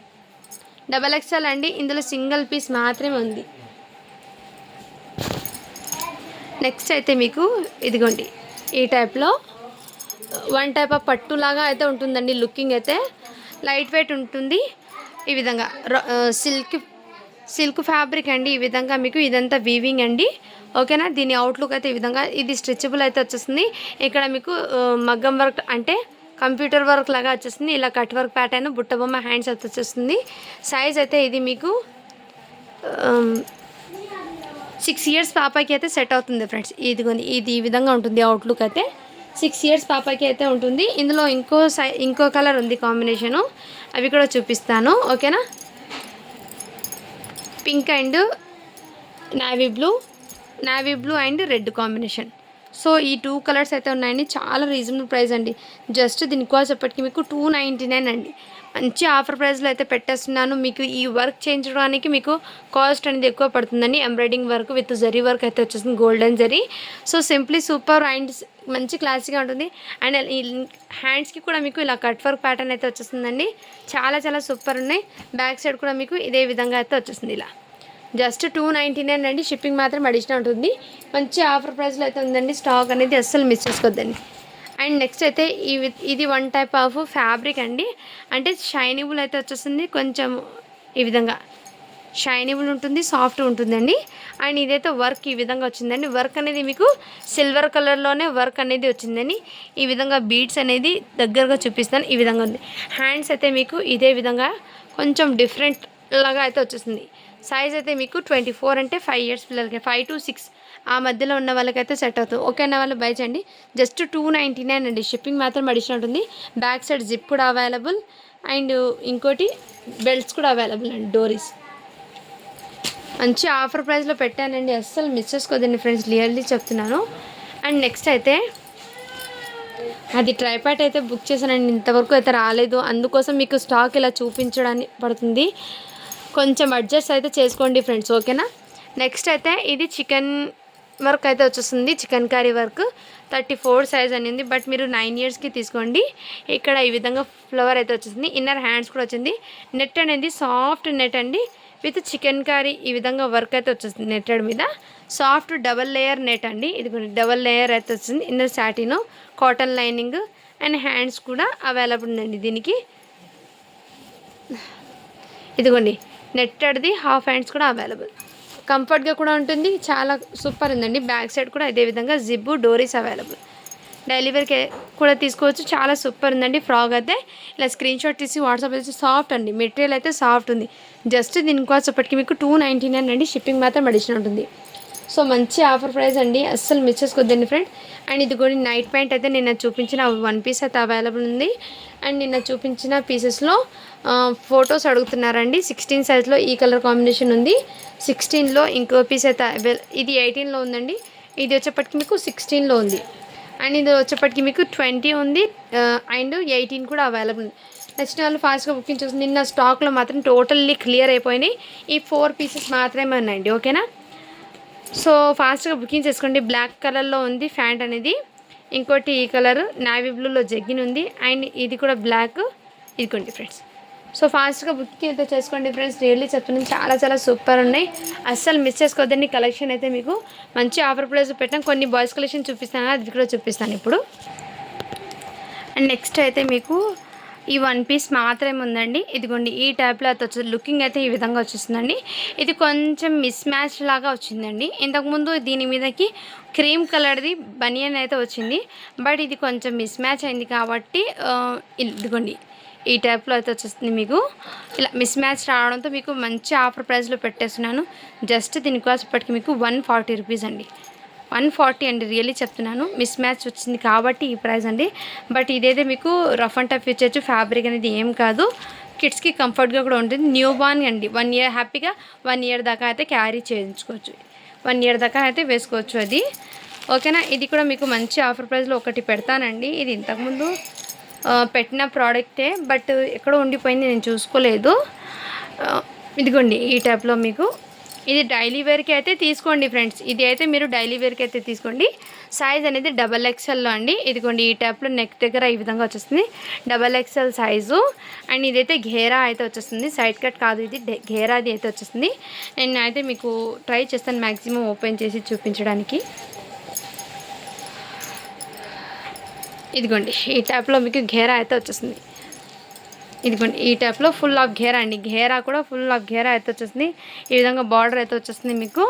డబల్ ఎక్స్ఎల్ అండి. ఇందులో సింగిల్ పీస్ మాత్రమే ఉంది. నెక్స్ట్ అయితే మీకు ఇదిగోండి. ఈ టైప్లో వన్ టైప్ ఆఫ్ పట్టు లాగా అయితే ఉంటుందండి లుకింగ్ అయితే. లైట్ వెయిట్ ఉంటుంది. ఈ విధంగా సిల్క్ సిల్క్ ఫ్యాబ్రిక్ అండి. ఈ విధంగా మీకు ఇదంతా వీవింగ్ అండి. ఓకేనా? దీని అవుట్లుక్ అయితే ఈ విధంగా ఇది స్ట్రెచబుల్ అయితే వచ్చేస్తుంది. ఇక్కడ మీకు మగ్గం వర్క్ అంటే కంప్యూటర్ వర్క్ లాగా వచ్చేస్తుంది. ఇలా cut work pattern Buttabomma hands అయితే వచ్చేస్తుంది. సైజ్ అయితే ఇది మీకు సిక్స్ ఇయర్స్ పాపకి అయితే సెట్ అవుతుంది ఫ్రెండ్స్ ఇదిగోని ఇది ఈ విధంగా ఉంటుంది అవుట్లుక్ అయితే. సిక్స్ ఇయర్స్ పాపకి అయితే ఉంటుంది. ఇందులో ఇంకో సై ఇంకో కలర్ ఉంది కాంబినేషను అవి కూడా చూపిస్తాను. ఓకేనా? Pink and navy blue navy blue and red combination so ఈ టూ కలర్స్ అయితే ఉన్నాయండి. చాలా రీజనబుల్ ప్రైస్ అండి. జస్ట్ దీని కాస్ట్ మీకు టూ నైంటీ నైన్ అండి. మంచి ఆఫర్ ప్రైస్లో అయితే పెట్టేస్తున్నాను. మీకు ఈ వర్క్ చేయించడానికి మీకు కాస్ట్ అనేది ఎక్కువ పడుతుందండి embroidering work with zari work అయితే వచ్చేసింది golden zari. So simply super and మంచి క్లాసిక్గా ఉంటుంది. అండ్ ఈ హ్యాండ్స్కి కూడా మీకు ఇలా కట్ వర్క్ ప్యాటర్న్ అయితే వచ్చేస్తుందండి చాలా చాలా సూపర్ ఉన్నాయి. బ్యాక్ సైడ్ కూడా మీకు ఇదే విధంగా అయితే వచ్చేస్తుంది ఇలా. జస్ట్ టూ నైంటీ నైన్ అండి. షిప్పింగ్ మాత్రం అడిషనల్ ఉంటుంది. మంచి ఆఫర్ ప్రైస్లో అయితే ఉందండి. స్టాక్ అనేది అస్సలు మిస్ చేసుకోవద్దండి అండ్ నెక్స్ట్ అయితే ఇవి ఇది వన్ టైప్ ఆఫ్ ఫ్యాబ్రిక్ అండి. అంటే షైనిబుల్ అయితే వచ్చేసింది కొంచెం ఈ విధంగా షైనిబుల్ ఉంటుంది సాఫ్ట్ ఉంటుందండి. అండ్ ఇదైతే వర్క్ ఈ విధంగా వచ్చిందండి. వర్క్ అనేది మీకు సిల్వర్ కలర్లోనే వర్క్ అనేది వచ్చిందని ఈ విధంగా బీడ్స్ అనేది దగ్గరగా చూపిస్తాను. ఈ విధంగా ఉంది. హ్యాండ్స్ అయితే మీకు ఇదే విధంగా కొంచెం డిఫరెంట్ లాగా అయితే వచ్చేసింది సైజ్ అయితే మీకు ట్వంటీ ఫోర్ అంటే ఫైవ్ ఇయర్స్ పిల్లలకి ఫైవ్ టు సిక్స్ ఆ మధ్యలో ఉన్న వాళ్ళకైతే సెట్ అవుతుంది. ఓకే అన్న వాళ్ళు బై చేయండి. జస్ట్ టూ నైంటీ నైన్ అండి. షిప్పింగ్ మాత్రం అడిషనల్ ఉంటుంది. బ్యాక్ సైడ్ జిప్ కూడా అవైలబుల్ అండ్ ఇంకోటి బెల్ట్స్ కూడా అవైలబుల్ అండి డోరీస్ మంచి ఆఫర్ ప్రైస్లో పెట్టానండి. అస్సలు మిస్ చేసుకోదండి ఫ్రెండ్స్ క్లియర్లీ చెప్తున్నాను. అండ్ నెక్స్ట్ అయితే అది ట్రైపాట్ అయితే బుక్ చేశానండి. ఇంతవరకు అయితే రాలేదు. అందుకోసం మీకు స్టాక్ ఇలా చూపించడానికి పడుతుంది. కొంచెం అడ్జస్ట్ అయితే చేసుకోండి ఫ్రెండ్స్ ఓకేనా నెక్స్ట్ అయితే ఇది చికెన్ వర్క్ అయితే వచ్చేస్తుంది chikan kari work. Thirty four size అనేది బట్ మీరు నైన్ ఇయర్స్కి తీసుకోండి. ఇక్కడ ఈ విధంగా ఫ్లవర్ అయితే వచ్చేసింది ఇన్నర్ హ్యాండ్స్ కూడా వచ్చింది. నెట్ అనేది సాఫ్ట్ నెట్ అండి విత్ చికెన్ కర్రీ ఈ విధంగా వర్క్ అయితే వచ్చేస్తుంది నెట్టెడ్ మీద. సాఫ్ట్ డబల్ లేయర్ నెట్ అండి ఇది డబల్ లేయర్ అయితే వచ్చింది inner satin cotton lining and hands కూడా అవైలబుల్ ఉందండి దీనికి. ఇదిగోండి నెట్టెడ్ది హాఫ్ హ్యాండ్స్ కూడా అవైలబుల్. కంఫర్ట్గా కూడా ఉంటుంది. చాలా సూపర్ ఉందండి. బ్యాక్ సైడ్ కూడా ఇదే విధంగా జిబ్బు డోరీస్ అవైలబుల్. డెలివరీకి కూడా తీసుకోవచ్చు. చాలా సూపర్ ఉందండి ఫ్రాక్ అయితే. ఇలా స్క్రీన్ షాట్ తీసి వాట్సాప్ చేసి సాఫ్ట్ అండి. మెటీరియల్ అయితే సాఫ్ట్ ఉంది. జస్ట్ దీని కాస్ట్ ఇప్పటికి మీకు టూ నైంటీ నైన్ అండి. షిప్పింగ్ మాత్రం అడిషన్ ఉంటుంది సో మంచి ఆఫర్ ప్రైస్ అండి. అస్సలు మిస్ చేసుకోద్దండి ఫ్రెండ్. అండ్ ఇది కూడా నైట్ ప్యాంట్ అయితే నిన్న చూపించిన వన్ పీస్ అయితే అవైలబుల్ ఉంది. అండ్ నిన్న చూపించిన పీసెస్లో ఫొటోస్ అడుగుతున్నారండి. సిక్స్టీన్ సైజ్లో ఈ కలర్ కాంబినేషన్ ఉంది. సిక్స్టీన్లో ఇంకో పీస్ అయితే ఇది ఎయిటీన్లో ఉందండి. ఇది వచ్చేప్పటికి మీకు సిక్స్టీన్లో ఉంది. అండ్ ఇది వచ్చేప్పటికి మీకు ట్వంటీ ఉంది. అండ్ ఎయిటీన్ కూడా అవైలబుల్ ఉంది. నచ్చిన వాళ్ళు ఫాస్ట్గా బుకింగ్ చేసి నిన్న స్టాక్లో మాత్రం టోటల్లీ క్లియర్ అయిపోయినాయి. ఈ ఫోర్ పీసెస్ మాత్రమే ఉన్నాయండి. ఓకేనా? సో ఫాస్ట్గా బుకింగ్ చేసుకోండి. బ్లాక్ కలర్లో ఉంది ఫ్యాంట్ అనేది. ఇంకోటి ఈ కలర్. నావీ బ్లూలో జగ్గిన్ ఉంది. అండ్ ఇది కూడా బ్లాక్. ఇదిగోండి ఫ్రెండ్స్. సో ఫాస్ట్గా బుక్కి అయితే చేసుకోండి ఫ్రెండ్స్. రియల్లీ చెప్తున్నాను చాలా చాలా సూపర్ ఉన్నాయి. అస్సలు మిస్ చేసుకోవద్దండి. కలెక్షన్ అయితే మీకు మంచి ఆఫర్ ప్రైస్ పెట్టాం. కొన్ని బాయ్స్ కలెక్షన్ చూపిస్తాను అది కూడా చూపిస్తాను ఇప్పుడు. అండ్ నెక్స్ట్ అయితే మీకు ఈ వన్ పీస్ మాత్రమే ఉందండి. ఇదిగోండి ఈ టైప్లో అయితే వచ్చేది లుకింగ్ అయితే ఈ విధంగా వచ్చేస్తుందండి ఇది కొంచెం మిస్ మ్యాచ్ లాగా వచ్చిందండి. ఇంతకుముందు దీని మీదకి క్రీమ్ కలర్ది బనియన్ అయితే వచ్చింది. బట్ ఇది కొంచెం మిస్ మ్యాచ్ అయింది కాబట్టి ఇదిగోండి ఈ టైప్లో అయితే వచ్చేస్తుంది మీకు. ఇలా మిస్ మ్యాచ్ రావడంతో మీకు మంచి ఆఫర్ ప్రైస్లో పెట్టేస్తున్నాను. జస్ట్ దీని ఇప్పటికి మీకు వన్ ఫార్టీ రూపీస్ అండి. వన్ ఫార్టీ అండి రియల్లీ చెప్తున్నాను. మిస్ మ్యాచ్ వచ్చింది కాబట్టి ఈ ప్రైస్ అండి. బట్ ఇదైతే మీకు రఫ్ అండ్ టఫ్ ఇచ్చేచ్చు ఫ్యాబ్రిక్ అనేది ఏం కాదు. కిడ్స్కి కంఫర్ట్గా కూడా ఉంటుంది. న్యూ బార్న్ అండి. వన్ ఇయర్ హ్యాపీగా వన్ ఇయర్ దాకా అయితే క్యారీ చేయించుకోవచ్చు. వన్ ఇయర్ దాకా అయితే వేసుకోవచ్చు అది. ఓకేనా ఇది కూడా మీకు మంచి ఆఫర్ ప్రైస్లో ఒకటి పెడతానండి. ఇది ఇంతకుముందు పెట్టిన ప్రోడక్టే బట్ ఎక్కడో ఉండిపోయింది నేను చూసుకోలేదు. ఇదిగోండి ఈ టైప్లో మీకు. ఇది డైలీ వేర్కి అయితే తీసుకోండి ఫ్రెండ్స్. ఇది అయితే మీరు డైలీ వేర్కి అయితే తీసుకోండి. సైజ్ అనేది డబల్ ఎక్స్ఎల్లో అండి. ఇదిగోండి ఈ టైప్లో నెక్ దగ్గర ఈ విధంగా వచ్చేస్తుంది. Double XL size. అండ్ ఇదైతే ఘేరా అయితే వచ్చేస్తుంది. సైడ్ కట్ కాదు ఇది ఘేరాది అయితే వచ్చేస్తుంది. నేను అయితే మీకు ట్రై చేస్తాను మ్యాక్సిమం ఓపెన్ చేసి చూపించడానికి. ఇదిగోండి ఈ టైప్లో మీకు ఘేరా అయితే వచ్చేసింది. ఇదిగోండి ఈ టైప్లో ఫుల్ ఆఫ్ ఘేరా అండి. ఘేరా కూడా ఫుల్ ఆఫ్ ఘేరా అయితే వచ్చేసింది. ఈ విధంగా బార్డర్ అయితే వచ్చేసింది మీకు.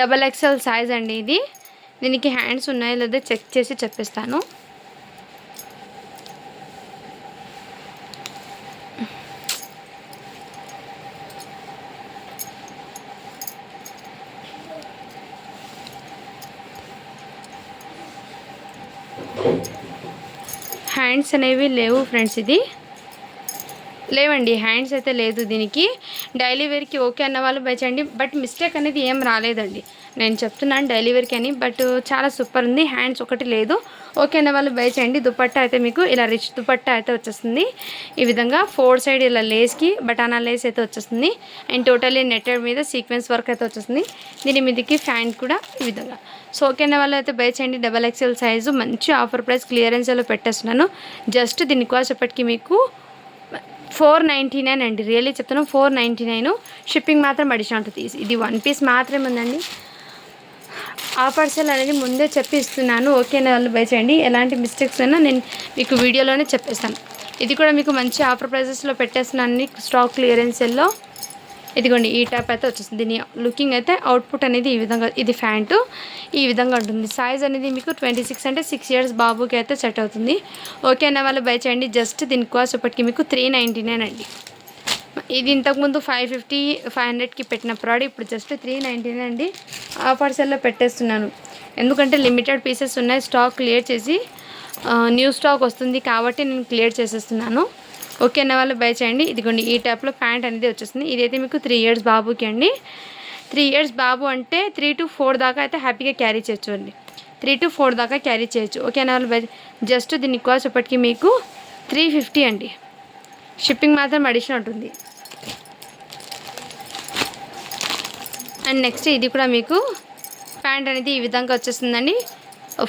డబల్ ఎక్స్ఎల్ సైజ్ అండి ఇది. దీనికి హ్యాండ్స్ ఉన్నాయో లేదో చెక్ చేసి చెప్పిస్తాను. హ్యాండ్స్ అనేవి లేవు ఫ్రెండ్స్ ఇది. లేవండి హ్యాండ్స్ అయితే లేదు దీనికి. డైలీ వేర్కి ఓకే అన్న వాళ్ళు బై చేయండి. బట్ మిస్టేక్ అనేది ఏం రాలేదండి. నేను చెప్తున్నాను డెలివరీకి అని బట్ చాలా సూపర్ ఉంది హ్యాండ్స్ ఒకటి లేదు. ఓకే వాళ్ళు బై చేయండి. దుపట్టా అయితే మీకు ఇలా రిచ్ దుపట్టా అయితే వచ్చేస్తుంది. ఈ విధంగా ఫోర్ సైడ్ ఇలా లేస్కి బటానా లేస్ అయితే వచ్చేస్తుంది. అండ్ టోటలీ నెట్టెడ్ మీద సీక్వెన్స్ వర్క్ అయితే వచ్చేస్తుంది. దీని మీదకి ఫ్యాన్ కూడా ఈ విధంగా. సో ఓకే వాళ్ళు అయితే బై చేయండి. డబల్ ఎక్స్ఎల్ సైజు మంచి ఆఫర్ ప్రైస్ క్లియరెన్స్లో పెట్టేస్తున్నాను. జస్ట్ దీని కోసేపటికి మీకు ఫోర్ నైంటీ నైన్ అండి. రియల్లీ చెప్తాను ఫోర్ నైంటీ నైన్. షిప్పింగ్ మాత్రం అడిషన్ ఉంటుంది. ఇది వన్ పీస్ మాత్రమే ఉందండి. ఆ పార్సల్ అనేది ముందే చెప్పి ఇస్తున్నాను ఓకే వాళ్ళు బై చేయండి. ఎలాంటి మిస్టేక్స్ అయినా నేను మీకు వీడియోలోనే చెప్పేస్తాను. ఇది కూడా మీకు మంచి ఆఫర్ ప్రైజెస్లో పెట్టేస్తున్నాను స్టాక్ క్లియరెన్సెల్లో ఇదిగోండి ఈ టైప్ అయితే వచ్చేస్తుంది దీని లుకింగ్ అయితే అవుట్పుట్ అనేది ఈ విధంగా ఇది ఫ్యాంటు ఈ విధంగా ఉంటుంది. సైజ్ అనేది మీకు ట్వంటీ సిక్స్ అంటే సిక్స్ ఇయర్స్ బాబుకి అయితే సెట్ అవుతుంది. ఓకే అన్న వాళ్ళు బై చేయండి. జస్ట్ దీని కాస్ట్ ఇప్పటికి మీకు త్రీ నైంటీ నైన్ అండి. ఇది ఇంతకుముందు ఫైవ్ ఫిఫ్టీ ఫైవ్ హండ్రెడ్కి పెట్టిన ప్రోడక్ట్ ఇప్పుడు జస్ట్ త్రీ నైంటీన్ అండి. ఆ పార్సల్లో పెట్టేస్తున్నాను. ఎందుకంటే లిమిటెడ్ పీసెస్ ఉన్నాయి స్టాక్ క్లియర్ చేసి న్యూ స్టాక్ వస్తుంది కాబట్టి నేను క్లియర్ చేసేస్తున్నాను. ఓకే అన్న వాళ్ళు బై చేయండి. ఇదిగోండి ఈ టైప్లో ప్యాంట్ అనేది వచ్చేస్తుంది. ఇదైతే మీకు త్రీ ఇయర్స్ బాబుకి అండి. త్రీ ఇయర్స్ బాబు అంటే త్రీ టు ఫోర్ దాకా అయితే హ్యాపీగా క్యారీ చేయొచ్చు అండి. త్రీ టు ఫోర్ దాకా క్యారీ చేయొచ్చు. ఓకే అన్న వాళ్ళు బై జస్ట్ దీని కాస్ట్ ఇప్పటికీ మీకు త్రీ ఫిఫ్టీ అండి. షిప్పింగ్ మాత్రం అడిషన్ ఉంటుంది. అండ్ నెక్స్ట్ ఇది కూడా మీకు ప్యాంట్ అనేది ఈ విధంగా వచ్చేస్తుందండి.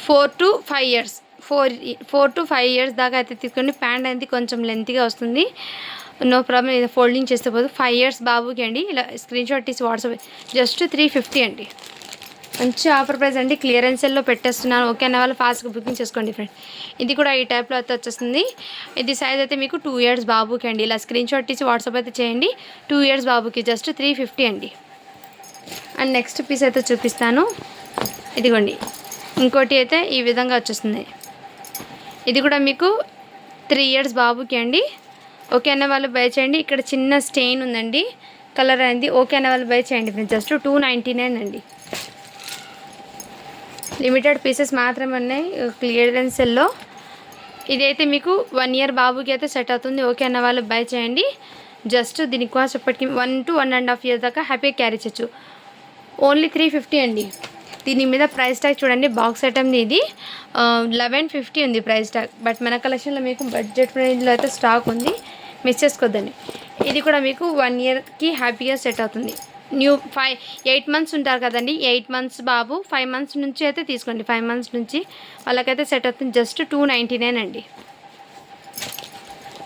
Four to five years four four to five years దాకా అయితే తీసుకోండి. ప్యాంట్ అనేది కొంచెం లెంత్గా వస్తుంది. నో ప్రాబ్లం ఇది ఫోల్డింగ్ చేస్తే పోదు. ఫైవ్ ఇయర్స్ బాబుకి అండి. ఇలా స్క్రీన్ షాట్ తీసి వాట్సాప్ జస్ట్ త్రీ ఫిఫ్టీ అండి. మంచి ఆఫర్ ప్రైస్ అండి. క్లియరెన్స్ సెల్లో పెట్టేస్తున్నాను. ఓకే అన్న వాళ్ళు ఫాస్ట్గా బుకింగ్ చేసుకోండి ఫ్రెండ్ ఇది కూడా ఈ టైప్లో అయితే వచ్చేస్తుంది. ఇది సైజ్ అయితే మీకు టూ ఇయర్స్ బాబుకి అండి. ఇలా స్క్రీన్ షాట్ తీసి వాట్సాప్ అయితే చేయండి. టూ ఇయర్స్ బాబుకి. జస్ట్ త్రీ ఫిఫ్టీ అండి. అండ్ నెక్స్ట్ పీస్ అయితే చూపిస్తాను. ఇదిగోండి. ఇంకోటి అయితే ఈ విధంగా వచ్చేస్తుంది. ఇది కూడా మీకు త్రీ ఇయర్స్ బాబుకి అండి. ఓకే అన్న వాళ్ళు బై చేయండి. ఇక్కడ చిన్న స్టెయిన్ ఉందండి. కలర్ అనేది ఓకే అన్న వాళ్ళు బై చేయండి friends. Just two ninety nine అండి. లిమిటెడ్ పీసెస్ మాత్రమే ఉన్నాయి. క్లియరెన్స్ సెల్లో. ఇదైతే మీకు వన్ ఇయర్ బాబుకి అయితే సెట్ అవుతుంది. ఓకే అన్న వాళ్ళు బై చేయండి. జస్ట్ దీని కోసం ఇప్పటికి one to one and half year దాకా హ్యాపీగా క్యారీ చేయొచ్చు. ఓన్లీ త్రీ ఫిఫ్టీ అండి. దీని మీద ప్రైస్ ట్యాగ్ చూడండి బాక్స్ ఐటమ్ది ఇది. లెవెన్ ఫిఫ్టీ ఉంది ప్రైస్ ట్యాగ్. బట్ మన కలెక్షన్లో మీకు బడ్జెట్ ఫ్రెండ్లో అయితే స్టాక్ ఉంది. మిస్ చేసుకోద్దండి. ఇది కూడా మీకు వన్ ఇయర్కి హ్యాపీగా సెట్ అవుతుంది. న్యూ ఫైవ్ ఎయిట్ మంత్స్ ఉంటారు కదండి. ఎయిట్ మంత్స్ బాబు ఫైవ్ మంత్స్ నుంచి అయితే తీసుకోండి. ఫైవ్ మంత్స్ నుంచి వాళ్ళకైతే సెట్ అవుతుంది. జస్ట్ టూ నైంటీ నైన్ అండి.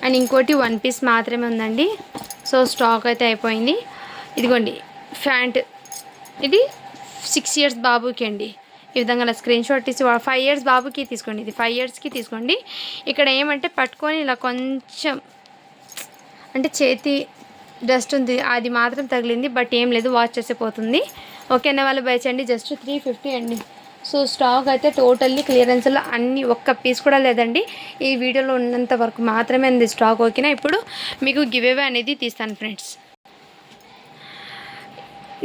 అండ్ ఇంకోటి వన్ పీస్ మాత్రమే ఉందండి. సో స్టాక్ అయితే అయిపోయింది. ఇదిగోండి ఫ్యాంట్ ఇది సిక్స్ ఇయర్స్ బాబుకి అండి. ఈ విధంగా నా స్క్రీన్ షాట్ తీసి ఫైవ్ ఇయర్స్ బాబుకి తీసుకోండి. ఇది ఫైవ్ ఇయర్స్కి తీసుకోండి. ఇక్కడ ఏమంటే పట్టుకొని ఇలా కొంచెం అంటే చేతి డస్ట్ ఉంది. అది మాత్రం తగిలింది బట్ ఏం లేదు వాష్ చేసే పోతుంది. ఓకేనా వాళ్ళు బై చేయండి. జస్ట్ త్రీ ఫిఫ్టీ అండి. సో స్టాక్ అయితే టోటల్లీ క్లియరెన్స్లో అన్ని ఒక్క పీస్ కూడా లేదండి. ఈ వీడియోలో ఉన్నంత వరకు మాత్రమే ఉంది స్టాక్ ఓకేనా ఇప్పుడు మీకు గివేవే అనేది తీస్తాను ఫ్రెండ్స్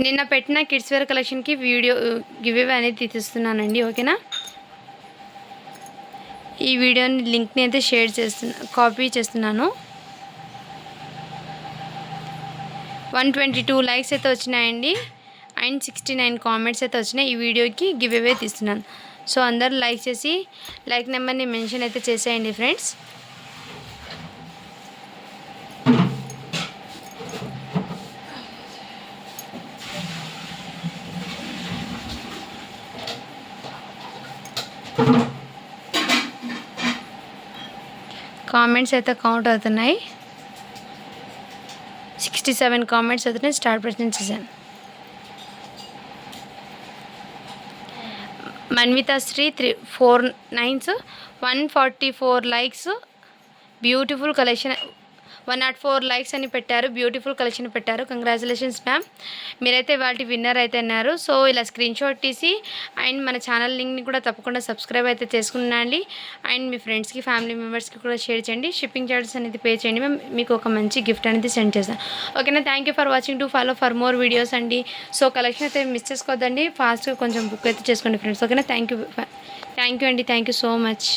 నిన్న పెట్టిన కిడ్స్ వేర్ కలెక్షన్కి వీడియో గివేవే అనేది తీస్తున్నానండి ఓకేనా? ఈ వీడియోని లింక్ని అయితే షేర్ చేస్తున్నా కాపీ చేస్తున్నాను. వన్ ట్వంటీ టూ లైక్స్ అయితే వచ్చినాయండి అండ్ సిక్స్టీ నైన్ కామెంట్స్ అయితే వచ్చినాయి ఈ వీడియోకి గివ్ అవే తీస్తున్నాను. సో అందరూ లైక్ చేసి లైక్ నెంబర్ని మెన్షన్ అయితే చేసేయండి ఫ్రెండ్స్. కామెంట్స్ అయితే కౌంట్ అవుతున్నాయి. సిక్స్టీ సెవెన్ కామెంట్స్ అయితే స్టార్ట్ ప్రశ్న చేశాను Manvitha Shri three four nines one forty four likes beautiful collection one not four likes అని పెట్టారు. బ్యూటిఫుల్ కలెక్షన్ పెట్టారు. Congratulations ma'am. మీరైతే వాటి విన్నర్ అయితే అన్నారు. సో ఇలా స్క్రీన్ షాట్ తీసి అండ్ మన ఛానల్ లింక్ని కూడా తప్పకుండా సబ్స్క్రైబ్ అయితే చేసుకున్నాండి అండ్ మీ ఫ్రెండ్స్కి ఫ్యామిలీ మెంబర్స్కి కూడా షేర్ చేయండి. షిప్పింగ్ ఛార్జెస్ అనేది పే చేయండి. మేము మీకు ఒక మంచి గిఫ్ట్ అనేది సెండ్ చేస్తాం ఓకేనా? Thank you for watching. To follow for more videos అండి. సో కలెక్షన్ అయితే మిస్ చేసుకోవద్దండి. ఫాస్ట్గా కొంచెం బుక్ అయితే చేసుకోండి ఫ్రెండ్స్. ఓకేనా? Thank you. థ్యాంక్ యూ అండి. Thank you so much.